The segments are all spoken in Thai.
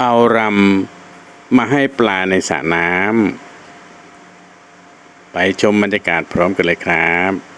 เอารำมาให้ปลาในสระน้ำไปชมบรรยากาศพร้อมกันเลยครับ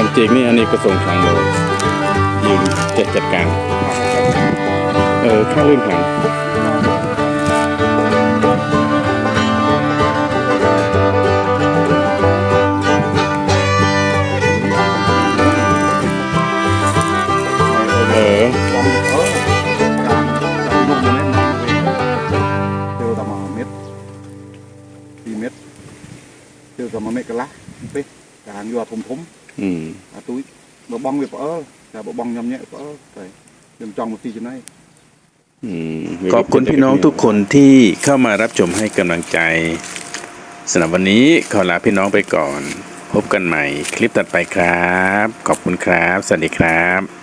ด้จ้ะกับพูดกับตอนตอนๆแต่แกไปจอกหรือองก็ดำจีกนี่อันนี้กระทรวงคลังเลยยืนจัดจัดการ เออค่าลื่นขังเออ Tiêu tầm mét Đi mét Tiêu tầm mét cái lá Bế Cả hàng vô thùng thúng อืม À túi Bộ bong việc bỏ Cả bộ bong nhầm nhẹ bỏ Phải Đừng trong một tí cho này อืมขอบคุณพี่น้องทุกคนที่เข้ามารับชมให้กำลังใจสำหรับวันนี้ขอลาพี่น้องไปก่อน พบกันใหม่คลิปตัดไปครับ ขอบคุณครับ สวัสดีครับ